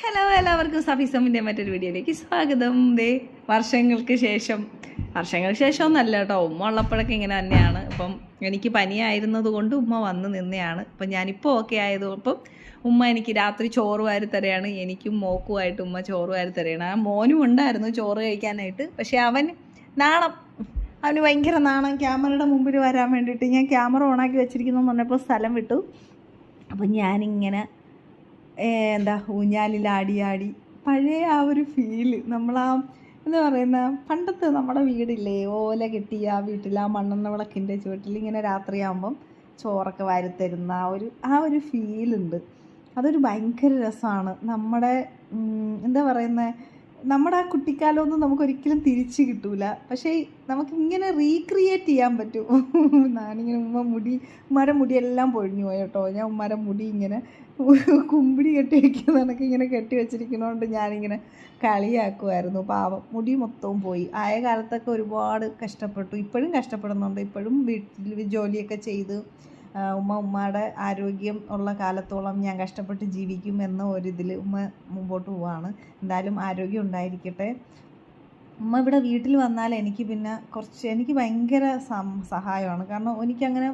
Hello എല്ലാവർക്കും സഫീസമിന്റെ മറ്റൊരു വീഡിയോയിലേക്ക് സ്വാഗതം. ദേ വർഷങ്ങൾക്ക് ശേഷം. വർഷങ്ങൾക്ക് ശേഷം ഒന്നല്ല കേട്ടോ. ഉമ്മ ഉള്ളപ്പോഴൊക്കെ ഇങ്ങനെ തന്നെയാണ്. ഇപ്പം എനിക്ക് പനിയായിരുന്നത് കൊണ്ട് ഉമ്മ വന്ന് നിന്നെയാണ്. അപ്പം ഞാനിപ്പോൾ ഓക്കെ ആയത് അപ്പം ഉമ്മ എനിക്ക് രാത്രി ചോറ് വാരി തരയാണ് എനിക്കും മോക്കുമായിട്ട് ഉമ്മ ചോറ് വാരി തരയാണ് ആ മോനും ഉണ്ടായിരുന്നു ചോറ് കഴിക്കാനായിട്ട്. പക്ഷേ അവൻ നാണം. അവന് ഭയങ്കര നാണം. ക്യാമറയുടെ മുമ്പിൽ വരാൻ വേണ്ടിയിട്ട് ഞാൻ ക്യാമറ ഓണാക്കി വെച്ചിരിക്കുന്നു എന്ന് പറഞ്ഞപ്പോൾ സ്ഥലം വിട്ടു. അപ്പം ഞാനിങ്ങനെ എന്താ ഊഞ്ഞാലിൽ ആടി ആടി. പഴയ ആ ഒരു ഫീൽ നമ്മളാ എന്താ പറയുന്ന പണ്ടത്തെ നമ്മുടെ വീടില്ലേ ഓല കെട്ടിയ ആ വീട്ടിൽ ആ മണ്ണെണ്ണ വിളക്കിന്റെ ചുവട്ടിൽ ഇങ്ങനെ രാത്രിയാകുമ്പം ചോറൊക്കെ വാരിത്തരുന്ന ആ ഒരു ആ ഒരു ഫീലുണ്ട് അതൊരു ഭയങ്കര രസമാണ്. നമ്മുടെ എന്താ പറയുന്നത് നമ്മുടെ ആ കുട്ടിക്കാലമൊന്നും നമുക്കൊരിക്കലും തിരിച്ചു കിട്ടൂല. പക്ഷേ നമുക്ക് ഇങ്ങനെ റീക്രിയേറ്റ് ചെയ്യാൻ പറ്റും. ഞാനിങ്ങനെ ഉമ്മ മുടി ഉമ്മാരെ മുടിയെല്ലാം പൊഴിഞ്ഞു പോയി കേട്ടോ. ഞാൻ ഉമ്മാരെ മുടി ഇങ്ങനെ കുമ്പിടി കെട്ടി വെക്കുന്ന കണക്ക് ഇങ്ങനെ കെട്ടി വെച്ചിരിക്കുന്നതുകൊണ്ട് ഞാനിങ്ങനെ കളിയാക്കുമായിരുന്നു പാവം മുടി മൊത്തവും പോയി. ആയ കാലത്തൊക്കെ ഒരുപാട് കഷ്ടപ്പെട്ടു. ഇപ്പോഴും കഷ്ടപ്പെടുന്നുണ്ട്. ഇപ്പോഴും വീട്ടിൽ ജോലിയൊക്കെ ചെയ്ത് ഉമ്മ ഉമ്മയുടെ ആരോഗ്യം ഉള്ള കാലത്തോളം ഞാൻ കഷ്ടപ്പെട്ട് ജീവിക്കും എന്ന ഒരിതിൽ ഉമ്മ മുമ്പോട്ട് പോവാണ്. എന്തായാലും ആരോഗ്യം ഉണ്ടായിരിക്കട്ടെ. ഉമ്മ ഇവിടെ വീട്ടിൽ വന്നാൽ എനിക്ക് പിന്നെ കുറച്ച് എനിക്ക് ഭയങ്കര സഹായമാണ്. കാരണം എനിക്കങ്ങനെ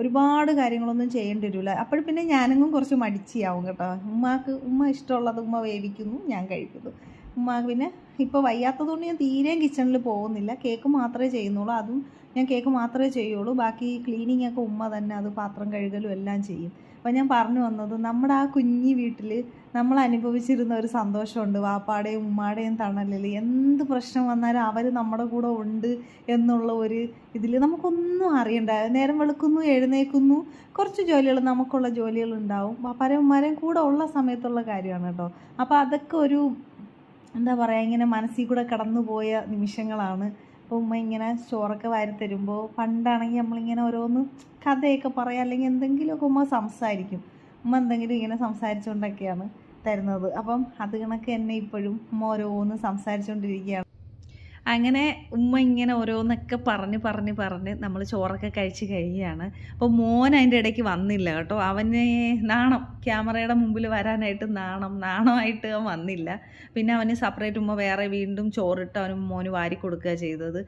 ഒരുപാട് കാര്യങ്ങളൊന്നും ചെയ്യേണ്ടി വരില്ല അപ്പോൾ പിന്നെ ഞാനെങ്ങും കുറച്ച് മടിച്ചിയാവും കേട്ടോ. ഉമ്മാക്ക് ഉമ്മ ഇഷ്ടമുള്ളത് ഉമ്മ വേവിക്കുന്നു ഞാൻ കഴിക്കുന്നു. പിന്നെ ഇപ്പോൾ വയ്യാത്തതുകൊണ്ട് ഞാൻ തീരെയും കിച്ചണിൽ പോകുന്നില്ല. കേക്ക് മാത്രമേ ചെയ്യുന്നുള്ളൂ. അതും ഞാൻ കേക്ക് മാത്രമേ ചെയ്യുള്ളൂ. ബാക്കി ക്ലീനിങ് ഒക്കെ ഉമ്മ തന്നെ അത് പാത്രം കഴുകലും എല്ലാം ചെയ്യും. അപ്പോൾ ഞാൻ പറഞ്ഞു വന്നത് നമ്മുടെ ആ കുഞ്ഞി വീട്ടിൽ നമ്മൾ അനുഭവിച്ചിരുന്ന ഒരു സന്തോഷമുണ്ട്. വാപ്പാടെയും ഉമ്മാടെയും തണലിൽ എന്ത് പ്രശ്നം വന്നാലും അവർ നമ്മുടെ കൂടെ ഉണ്ട് എന്നുള്ള ഒരു ഇതിൽ നമുക്കൊന്നും അറിയണ്ട. നേരം വെളുക്കുന്നു എഴുന്നേക്കുന്നു കുറച്ച് ജോലികൾ നമുക്കുള്ള ജോലികളുണ്ടാവും. വാപ്പാരെയും ഉമ്മാരെയും കൂടെ ഉള്ള സമയത്തുള്ള കാര്യമാണ് കേട്ടോ. അപ്പോൾ അതൊക്കെ ഒരു എന്താ പറയുക ഇങ്ങനെ മനസ്സിൽ കൂടെ കടന്നുപോയ നിമിഷങ്ങളാണ്. അപ്പോൾ ഉമ്മ ഇങ്ങനെ ചോറൊക്കെ വാരി തരുമ്പോൾ പണ്ടാണെങ്കിൽ നമ്മളിങ്ങനെ ഓരോന്ന് കഥയൊക്കെ പറയാം അല്ലെങ്കിൽ എന്തെങ്കിലുമൊക്കെ ഉമ്മ സംസാരിക്കും. ഉമ്മ എന്തെങ്കിലും ഇങ്ങനെ സംസാരിച്ചുകൊണ്ടൊക്കെയാണ് തരുന്നത്. അപ്പം അത് കണക്ക് എന്നെ ഇപ്പോഴും ഉമ്മ ഓരോന്ന് സംസാരിച്ചുകൊണ്ടിരിക്കുകയാണ്. അങ്ങനെ ഉമ്മ ഇങ്ങനെ ഓരോന്നൊക്കെ പറഞ്ഞ് പറഞ്ഞ് പറഞ്ഞ് നമ്മൾ ചോറൊക്കെ കഴിച്ച് കഴിയുകയാണ് അപ്പോൾ മോൻ അതിന്റെ ഇടയ്ക്ക് വന്നില്ല കേട്ടോ. അവന് നാണം ക്യാമറയുടെ മുമ്പിൽ വരാനായിട്ട് നാണം നാണമായിട്ട് അവൻ വന്നില്ല. പിന്നെ അവന് സെപ്പറേറ്റ് ഉമ്മ വേറെ വീണ്ടും ചോറിട്ട് അവന് മോന് വാരി കൊടുക്കുക ചെയ്തത്.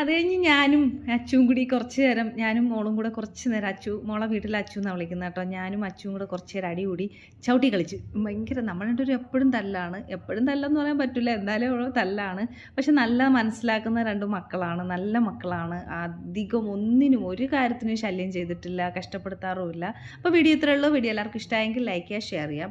അത് കഴിഞ്ഞ് ഞാനും അച്ചുവും കൂടി കുറച്ച് നേരം ഞാനും മോളും കൂടെ കുറച്ച് നേരം അച്ചു മോളെ വീട്ടിൽ അച്ചു എന്നാണ് വിളിക്കുന്നത് കേട്ടോ. ഞാനും അച്ചുവും കൂടെ കുറച്ച് നേരം അടി കൂടി ചവിട്ടി കളിച്ചു. ഭയങ്കര നമ്മളുടെ ഒരു എപ്പോഴും തല്ലാണ്. എപ്പോഴും തല്ലെന്ന് പറയാൻ പറ്റില്ല എന്തായാലും ഓരോ തല്ലാണ്. പക്ഷെ നല്ല മനസ്സിലാക്കുന്ന രണ്ട് മക്കളാണ് നല്ല മക്കളാണ്. അധികം ഒന്നിനും ഒരു കാര്യത്തിനും ശല്യം ചെയ്തിട്ടില്ല കഷ്ടപ്പെടുത്താറുമില്ല. അപ്പോൾ വീഡിയോ ഇത്രയുള്ളൂ വീഡിയോ എല്ലാവർക്കും ഇഷ്ടമായെങ്കിൽ ലൈക്ക് ചെയ്യുക ഷെയർ ചെയ്യുക.